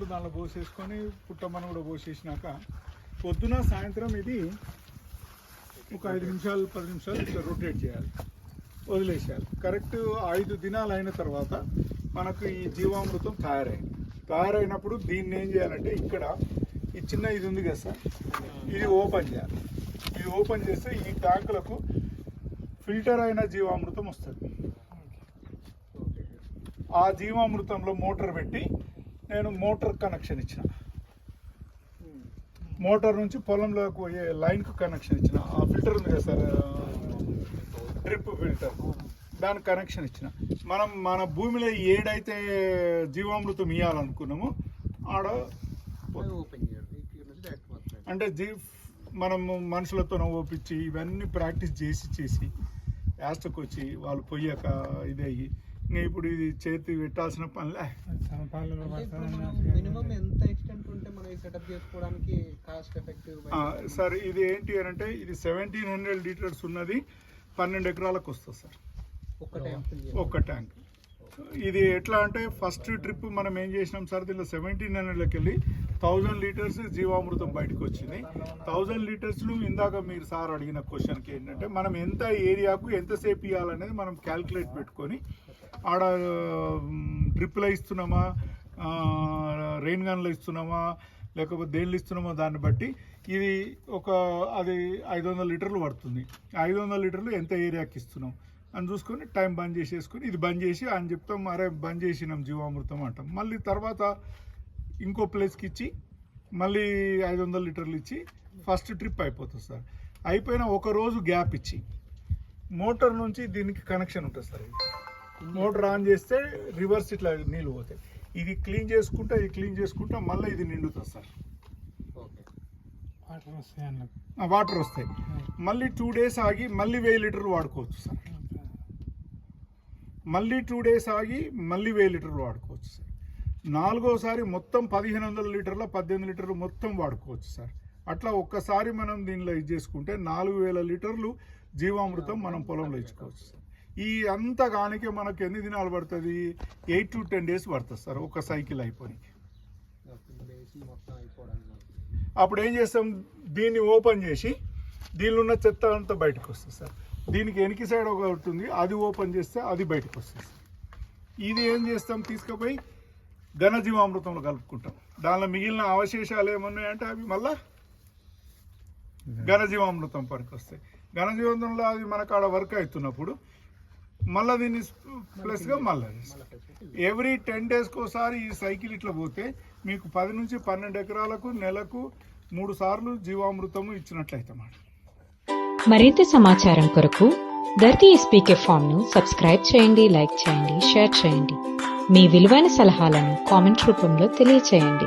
పోసేసుకొని పుట్టమ్మను కూడా పోసేసినాక పొద్దున సాయంత్రం ఇది ఒక ఐదు నిమిషాలు పది నిమిషాలు ఇట్లా రొటేట్ చేయాలి. వదిలేసేయాలి. కరెక్ట్ ఐదు దినాలు అయిన తర్వాత మనకు ఈ జీవామృతం తయారైంది. తయారైనప్పుడు దీన్ని ఏం చేయాలంటే ఇక్కడ ఈ చిన్న ఇది ఉంది కదా సార్? ఇది ఓపెన్ చేయాలి. ఇది ఓపెన్ చేస్తే ఈ ట్యాంకులకు ఫిల్టర్ అయిన జీవామృతం వస్తుంది. ఆ జీవామృతంలో మోటార్ పెట్టి నేను మోటార్ కనెక్షన్ ఇచ్చిన. మోటార్ నుంచి పొలంలోకి పోయే లైన్కు కనెక్షన్ ఇచ్చిన. ఆ ఫిల్టర్ ఉంది కదా సార్ డ్రిప్ ఫిల్టర్. దానికి కనెక్షన్ ఇచ్చిన. మనం మన భూమిలో ఏడైతే జీవామృతం ఇవ్వాలనుకున్నామో ఆడ అంటే జీ మనము మనుషులతో ఓపించి ఇవన్నీ ప్రాక్టీస్ చేసి చేసి యాస్టకు వచ్చి వాళ్ళు పోయాక ఇది అయ్యి ఇంకా ఇప్పుడు ఇది చేతి పెట్టాల్సిన పనిలే. మినిమం ఎంత ఎక్స్టెంట్ ఉంటే మనం ఈ సెటప్ చేసుకోవడానికి కాస్ట్ ఎఫెక్టివ్ ఆ, సార్ ఇది ఏంటి అని అంటే ఇది సెవెంటీన్ హండ్రెడ్ లీటర్స్ ఉన్నది పన్నెండు ఎకరాలకు వస్తుంది సార్. ఒక్క ట్యాంక్ ఇది ఎట్లా అంటే ఫస్ట్ ట్రిప్ మనం ఏం చేసినాం సార్ దీనిలో సెవెంటీన్ హండ్రెడ్లోకి వెళ్ళి థౌజండ్ లీటర్స్ జీవామృతం బయటకు వచ్చింది. థౌజండ్ లీటర్స్లు ఇందాక మీరు సార్ అడిగిన క్వశ్చన్కి ఏంటంటే మనం ఎంత ఏరియాకు ఎంతసేపు ఇవ్వాలనేది మనం క్యాల్కులేట్ పెట్టుకొని ఆడ డ్రిప్లో ఇస్తున్నామా రెయిన్ గన్లో ఇస్తున్నామా లేకపోతే దేళ్ళు ఇస్తున్నామో దాన్ని బట్టి ఇది ఒక అది ఐదు వందల లీటర్లు పడుతుంది. ఐదు వందల లీటర్లు ఎంత ఏరియాకి ఇస్తున్నాం? అని చూసుకొని టైం బంద్ చేసేసుకొని ఇది బంద్ చేసి అని చెప్తాం అరే బంద్ చేసినాం జీవామృతం అంటాం. మళ్ళీ తర్వాత ఇంకో ప్లేస్కి ఇచ్చి మళ్ళీ ఐదు వందల లీటర్లు ఇచ్చి ఫస్ట్ ట్రిప్ అయిపోతుంది సార్. అయిపోయిన ఒక రోజు గ్యాప్ ఇచ్చి. మోటార్ నుంచి దీనికి కనెక్షన్ ఉంటుంది సార్ ఇది. మోటార్ ఆన్ చేస్తే రివర్స్ ఇట్లా నీళ్ళు పోతాయి. ఇది క్లీన్ చేసుకుంటా ఇది క్లీన్ చేసుకుంటా మళ్ళీ ఇది నిండుతుంది సార్. వాటర్ వస్తాయి మళ్ళీ టూ డేస్ ఆగి మళ్ళీ వెయ్యి లీటర్లు వాడుకోవచ్చు సార్. మళ్ళీ టూ డేస్ ఆగి మళ్ళీ వెయ్యి లీటర్లు వాడుకోవచ్చు సార్. నాలుగోసారి మొత్తం పదిహేను వందల లీటర్ల పద్దెనిమిది లీటర్లు మొత్తం వాడుకోవచ్చు సార్. అట్లా ఒక్కసారి మనం దీనిలో ఇది చేసుకుంటే నాలుగు వేల లీటర్లు జీవామృతం మనం పొలంలో ఇచ్చుకోవచ్చు సార్. ఈ అంత గానికే మనకు ఎన్ని దినాలు పడుతుంది? ఎయిట్ టు టెన్ డేస్ పడుతుంది సార్ ఒక సైకిల్ అయిపోయి. మొత్తం అయిపోవడానికి అప్పుడు ఏం చేస్తాం? దీన్ని ఓపెన్ చేసి దీనిలో ఉన్న చెత్త అంతా బయటకు వస్తుంది సార్. దీనికి వెనక సైడ్ ఒకటి ఉంది అది ఓపెన్ చేస్తే అది బయటకు వస్తుంది సార్. ఇది ఏం చేస్తాం? తీసుకుపోయి ఘనజీవామృతంలో కలుపుకుంటాం. దానిలో మిగిలిన అవశేషాలు ఏమన్నాయంటే అవి మళ్ళా ఘనజీవామృతం పనికి వస్తాయి. ఘనజీవామృతంలో అవి మనకు ఆడ వర్క్ అవుతున్నప్పుడు మళ్ళీ దీన్ని ప్లస్గా మళ్ళీ ఎవ్రీ టెన్ డేస్కి ఒకసారి ఈ సైకిల్ ఇట్లా పోతే మీకు పది నుంచి పన్నెండు ఎకరాలకు నెలకు మూడు సార్లు జీవామృతము ఇచ్చినట్లయితే మాట. మరింత సమాచారం కొరకు ధర్తీ స్పీకే ఫామ్ను సబ్స్క్రైబ్ చేయండి లైక్ చేయండి షేర్ చేయండి. మీ విలువైన సలహాలను కామెంట్ రూపంలో తెలియచేయండి.